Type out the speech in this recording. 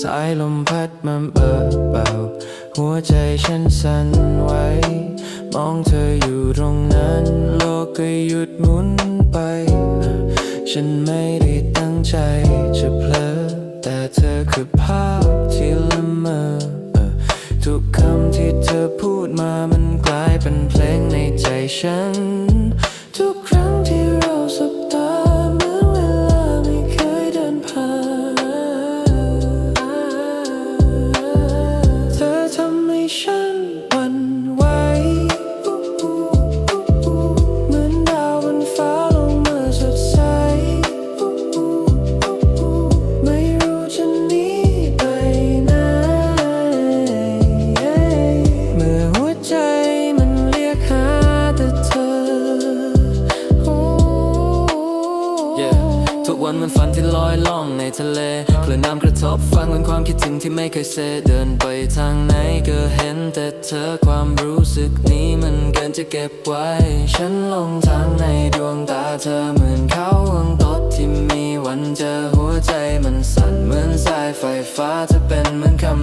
สายลมพัดมาเบาเบาหัวใจฉันสั่นไหวมองเธออยู่ตรงนั้น โลกก็หยุดหมุนไป ฉันไม่ได้ตั้งใจจะเพลอแต่เธอคือภาพที่ละเมอทุกคำที่เธอพูดมามันกลายเป็นเพลงในใจฉัน ทุกวันมันฝันที่ลอยล่องในทะเลคลื่นน้ำกระทบฟังเป็นความคิดถึงที่ไม่เคยเซเดินไปทางไหนก็เห็นแต่เธอความรู้สึกนี้มันเกินจะเก็บไว้ ฉันลงทางในดวงตาเธอเหมือนเขาวงตดที่มีวันเจอหัวใจมันสั่นเหมือนสายไฟฟ้าเธอเป็นเหมือนคำ